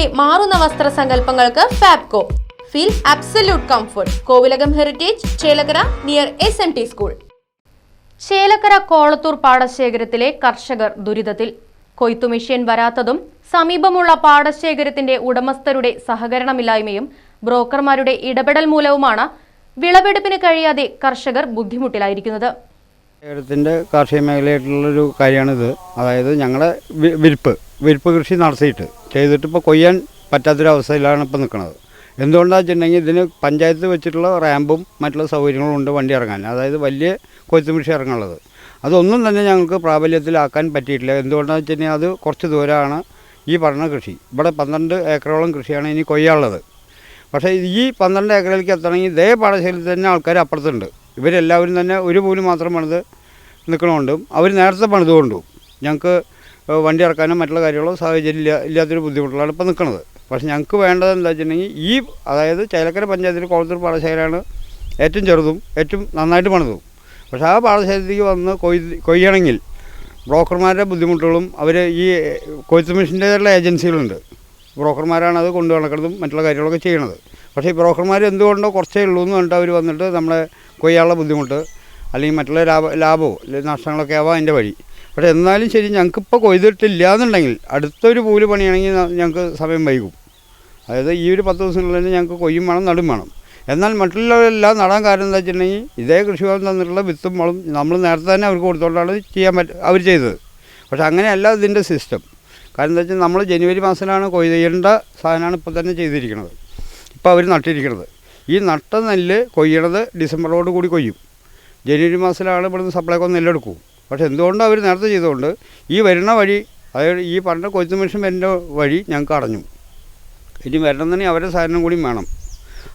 തലമുറയുടെ മാറുന്ന വസ്ത്ര സങ്കല്പങ്ങൾക്ക് Fabco. Feel absolute comfort Kovilakam heritage Chelakara near S N T school Chelakkara Kolathur പാടശേഖരത്തിലെ കർഷകർ ദുരിതത്തിൽ. കൊയ്ത്തു മെഷീൻ വരാത്തതും സമീപമുള്ള പാടശേഖരത്തിന്റെ ഉടമസ്ഥരുടെ സഹകരണമില്ലായ്മയും ബ്രോക്കർമാരുടെ ഇടപെടൽ മൂലവുമാണ് വിളവെടുപ്പിന് കഴിയാതെ കർഷകർ ബുദ്ധിമുട്ടിലായിരിക്കുന്നത്. കേരളത്തിന്റെ കാർഷിക മേഖലയായിട്ടുള്ളൊരു കാര്യമാണിത്. അതായത് ഞങ്ങളുടെ വിരിപ്പ്. വിരിപ്പ് കൃഷി നടത്തിയിട്ട് ചെയ്തിട്ട് ഇപ്പോൾ കൊയ്യാൻ പറ്റാത്തൊരവസ്ഥയിലാണ് ഇപ്പോൾ നിൽക്കുന്നത്. എന്തുകൊണ്ടാണെന്ന് വെച്ചിട്ടുണ്ടെങ്കിൽ ഇതിന് പഞ്ചായത്ത് വെച്ചിട്ടുള്ള റാമ്പും മറ്റുള്ള സൗകര്യങ്ങളും ഉണ്ട് വണ്ടി ഇറങ്ങാൻ. അതായത് വലിയ കൊയ്ത്ത് മിഷി ഇറങ്ങുള്ളത് അതൊന്നും തന്നെ ഞങ്ങൾക്ക് പ്രാബല്യത്തിലാക്കാൻ പറ്റിയിട്ടില്ല. എന്തുകൊണ്ടാണെന്ന് വെച്ചിട്ടുണ്ടെങ്കിൽ അത് കുറച്ച് ദൂരമാണ് ഈ പറഞ്ഞ കൃഷി. ഇവിടെ പന്ത്രണ്ട് ഏക്കറോളം കൃഷിയാണ് ഇനി കൊയ്യാനുള്ളത്. പക്ഷേ ഈ പന്ത്രണ്ട് ഏക്കറിലേക്ക് എത്തണമെങ്കിൽ ഇതേ പാടശേഖരത്തിൽ തന്നെ ആൾക്കാർ അപ്പുറത്തുണ്ട്. ഇവരെല്ലാവരും തന്നെ ഒരു പോലും മാത്രം പണിത് നിൽക്കണമുണ്ടും അവർ നേരത്തെ പണിതുകൊണ്ടും ഞങ്ങൾക്ക് വണ്ടി ഇറക്കാനോ മറ്റുള്ള കാര്യങ്ങളോ സാഹചര്യം ഇല്ല ഇല്ലാത്തൊരു ബുദ്ധിമുട്ടിലാണ് ഇപ്പോൾ നിൽക്കുന്നത്. പക്ഷേ ഞങ്ങൾക്ക് വേണ്ടത് എന്താ വെച്ചിട്ടുണ്ടെങ്കിൽ ഈ അതായത് ചൈലക്കര പഞ്ചായത്തിൽ കോളത്തൂർ പാടശേഖരമാണ് ഏറ്റവും ചെറുതും ഏറ്റവും നന്നായിട്ട് പണിതും. പക്ഷേ ആ പാടശേഖരത്തേക്ക് വന്ന് കൊയ്ത് കൊയ്യണമെങ്കിൽ ബ്രോക്കർമാരുടെ ബുദ്ധിമുട്ടുകളും അവർ ഈ കൊയ്ത്ത് മെഷീന്റെതായിട്ടുള്ള ഏജൻസികളുണ്ട്. ബ്രോക്കർമാരാണ് അത് കൊണ്ടു നടക്കുന്നതും മറ്റുള്ള കാര്യങ്ങളൊക്കെ ചെയ്യണത് പക്ഷേ ഈ ബ്രോക്കർമാർ എന്തുകൊണ്ടോ കുറച്ചേ ഉള്ളൂ എന്ന് പറഞ്ഞിട്ട് അവർ വന്നിട്ട് നമ്മളെ കൊയ്യാനുള്ള ബുദ്ധിമുട്ട് അല്ലെങ്കിൽ മറ്റുള്ള ലാഭ ലാഭമോ നഷ്ടങ്ങളൊക്കെ ആവാം അതിന്റെ വഴി. പക്ഷേ എന്നാലും ശരി ഞങ്ങൾക്കിപ്പോൾ കൊയ്തിട്ടില്ല എന്നുണ്ടെങ്കിൽ അടുത്തൊരു പൂൽ പണിയാണെങ്കിൽ ഞങ്ങൾക്ക് സമയം വൈകും. അതായത് ഈ ഒരു പത്ത് ദിവസങ്ങളിൽ ഞങ്ങൾക്ക് കൊയ്യും വേണം നടും വേണം. എന്നാൽ മറ്റുള്ളവരെല്ലാം നടാൻ കാരണം എന്താ വെച്ചിട്ടുണ്ടെങ്കിൽ ഇതേ കൃഷിഭവൻ തന്നിട്ടുള്ള വിത്തും വളം നമ്മൾ നേരത്തെ തന്നെ അവർക്ക് കൊടുത്തോണ്ടാണ് ചെയ്യാൻ പറ്റ അവർ ചെയ്തത്. പക്ഷേ അങ്ങനെയല്ല ഇതിന്റെ സിസ്റ്റം. കാരണം എന്താ വെച്ചാൽ നമ്മൾ ജനുവരി മാസത്തിലാണ് കൊയ്യേണ്ട സാധനമാണ് ഇപ്പോൾ തന്നെ ചെയ്തിരിക്കുന്നത്. ഇപ്പോൾ അവർ നട്ടിരിക്കുന്നത്. ഈ നട്ട നെല്ല് കൊയ്യണത് ഡിസംബറോട് കൂടി കൊയ്യും. ജനുവരി മാസത്തിലാണ് ഇവിടുന്ന് സപ്ലൈക്കോ നെല്ലെടുക്കും. പക്ഷേ എന്തുകൊണ്ടും അവർ നേരത്തെ ചെയ്തുകൊണ്ട് ഈ വരുന്ന വഴി അതായത് ഈ പണ്ട് കൊച്ചു മനുഷ്യൻ വരുന്ന വഴി ഞങ്ങൾക്ക് അടഞ്ഞു. ഇനി വരണമെന്നുണ്ടെങ്കിൽ അവരുടെ സാധനം കൂടി വേണം.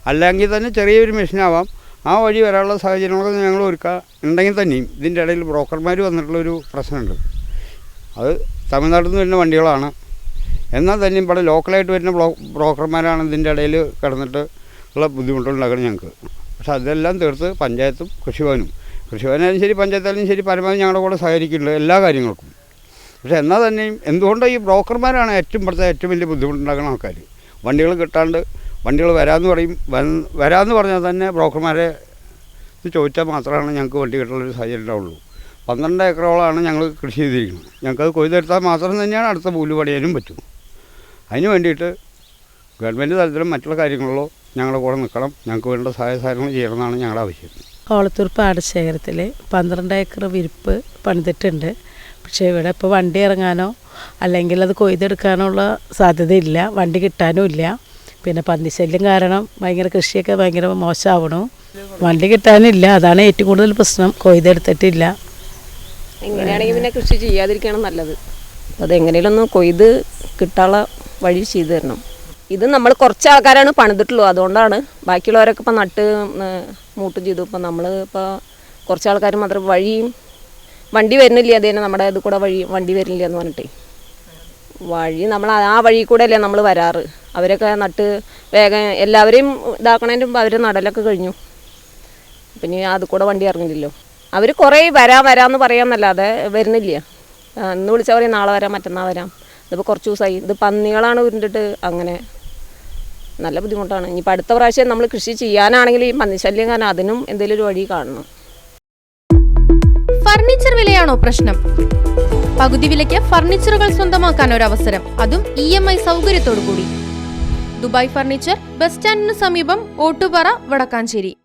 അല്ലെങ്കിൽ തന്നെ ചെറിയൊരു മെഷീനാവാം. ആ വഴി വരാനുള്ള സാഹചര്യങ്ങളൊക്കെ ഞങ്ങൾ ഒരുക്കുക ഉണ്ടെങ്കിൽ തന്നെയും ഇതിന്റെ ഇടയിൽ ബ്രോക്കർമാർ വന്നിട്ടുള്ളൊരു പ്രശ്നമുണ്ട്. അത് തമിഴ്നാട്ടിൽ നിന്ന് വരുന്ന വണ്ടികളാണ്. എന്നാൽ തന്നെ ഇവിടെ ലോക്കലായിട്ട് വരുന്ന ബ്ലോ ബ്രോക്കർമാരാണ് ഇതിന്റെ ഇടയിൽ കിടന്നിട്ട് ഉള്ള ബുദ്ധിമുട്ടുണ്ടാക്കുന്നത് ഞങ്ങൾക്ക്. പക്ഷെ അതെല്ലാം തീർത്ത് പഞ്ചായത്തും കൃഷിഭവനും. കൃഷിഭവനായാലും ശരി പഞ്ചായത്തായാലും ശരി പരമാവധി ഞങ്ങളുടെ കൂടെ സഹകരിക്കുന്നുണ്ട് എല്ലാ കാര്യങ്ങൾക്കും. പക്ഷേ എന്നാൽ തന്നെയും എന്തുകൊണ്ട് ഈ ബ്രോക്കർമാരാണ് ഏറ്റവും ഇവിടുത്തെ ഏറ്റവും വലിയ ബുദ്ധിമുട്ടുണ്ടാക്കുന്ന ആൾക്കാർ വണ്ടികൾ കിട്ടാണ്ട് വണ്ടികൾ വരാമെന്ന് പറയും വരാമെന്ന് പറഞ്ഞാൽ തന്നെ ബ്രോക്കർമാരെ ചോദിച്ചാൽ മാത്രമാണ് ഞങ്ങൾക്ക് വണ്ടി കിട്ടാനുള്ളൊരു സാഹചര്യം ഉണ്ടാവുള്ളൂ. പന്ത്രണ്ട് ഏക്കറോളമാണ് ഞങ്ങൾ കൃഷി ചെയ്തിരിക്കുന്നത്. ഞങ്ങൾക്കത് കൊയ്തെടുത്താൽ മാത്രം തന്നെയാണ് അടുത്ത പൂൽ പണിയാനും പറ്റും. അതിന് വേണ്ടിയിട്ട് ഗവൺമെന്റ് തലത്തിലും മറ്റുള്ള കാര്യങ്ങളിലോ ഞങ്ങളുടെ കൂടെ നിൽക്കണം. ഞങ്ങൾക്ക് വേണ്ട സഹായ സഹായങ്ങൾ ചെയ്യണമെന്നാണ് ഞങ്ങളുടെ ആവശ്യം. കോളത്തൂർ പാടശേഖരത്തിൽ പന്ത്രണ്ട് ഏക്കർ വിരിപ്പ് പണിതിട്ടുണ്ട്. പക്ഷേ ഇവിടെ ഇപ്പോൾ വണ്ടി ഇറങ്ങാനോ അല്ലെങ്കിൽ അത് കൊയ്തെടുക്കാനോ ഉള്ള സാധ്യതയില്ല വണ്ടി കിട്ടാനും ഇല്ല. പിന്നെ പന്നിശല്യം കാരണം ഭയങ്കര കൃഷിയൊക്കെ ഭയങ്കര മോശമാവണു. വണ്ടി കിട്ടാനില്ല അതാണ് ഏറ്റവും കൂടുതൽ പ്രശ്നം കൊയ്തെടുത്തിട്ടില്ല. എങ്ങനെയാണെങ്കിൽ പിന്നെ കൃഷി ചെയ്യാതിരിക്കുകയാണ് നല്ലത്. അത് കൊയ്ത് കിട്ടാനുള്ള വഴി ചെയ്തു തരണം. ഇത് നമ്മൾ കുറച്ച് ആൾക്കാരാണ് പണിതിട്ടുള്ളൂ അതുകൊണ്ടാണ് ബാക്കിയുള്ളവരൊക്കെ ഇപ്പം നട്ട് മൂട്ട് ചെയ്തു. ഇപ്പം നമ്മൾ ഇപ്പോൾ കുറച്ച് ആൾക്കാർ മാത്രം വഴിയും വണ്ടി വരുന്നില്ല അത് തന്നെ. നമ്മുടെ ഇത് കൂടെ വഴി വണ്ടി വരുന്നില്ല എന്ന് പറഞ്ഞിട്ടേ. വഴി നമ്മൾ ആ വഴി കൂടെ അല്ലേ നമ്മൾ വരാറ്. അവരൊക്കെ നട്ട് വേഗം എല്ലാവരെയും ഇതാക്കണതിന്റെ മുമ്പ് അവർ നടലൊക്കെ കഴിഞ്ഞു. പിന്നെ അത് കൂടെ വണ്ടി ഇറങ്ങില്ലല്ലോ അവർ കുറേ വരാം വരാമെന്ന് പറയാമെന്നല്ലാതെ വരുന്നില്ല. ഇന്ന് വിളിച്ചാൽ പറയും നാളെ വരാം മറ്റന്നാൾ വരാം. ഇതിപ്പോൾ കുറച്ച് ദിവസമായി ഇത് പന്നികളാണ് ഉരുണ്ടിട്ട് അങ്ങനെ നല്ല ബുദ്ധിമുട്ടാണ്. ഇനിയിപ്പോൾ അടുത്ത പ്രാവശ്യം നമ്മൾ കൃഷി ചെയ്യാനാണെങ്കിൽ ഈ പന്നിശല്യം കാരണം അതിനും എന്തെങ്കിലും ഒരു വഴി കാണണം. ഫർണിച്ചർ വിലയാണോ പ്രശ്നം? പകുതി വിലയ്ക്ക് ഫർണിച്ചറുകൾ സ്വന്തമാക്കാൻ ഒരു അവസരം അതും ഇ എം ഐ സൗകര്യത്തോടു കൂടി ദുബായ് ഫർണിച്ചർ ബസ് സ്റ്റാൻഡിന് സമീപം ഓട്ടുപാറ വടക്കാഞ്ചേരി.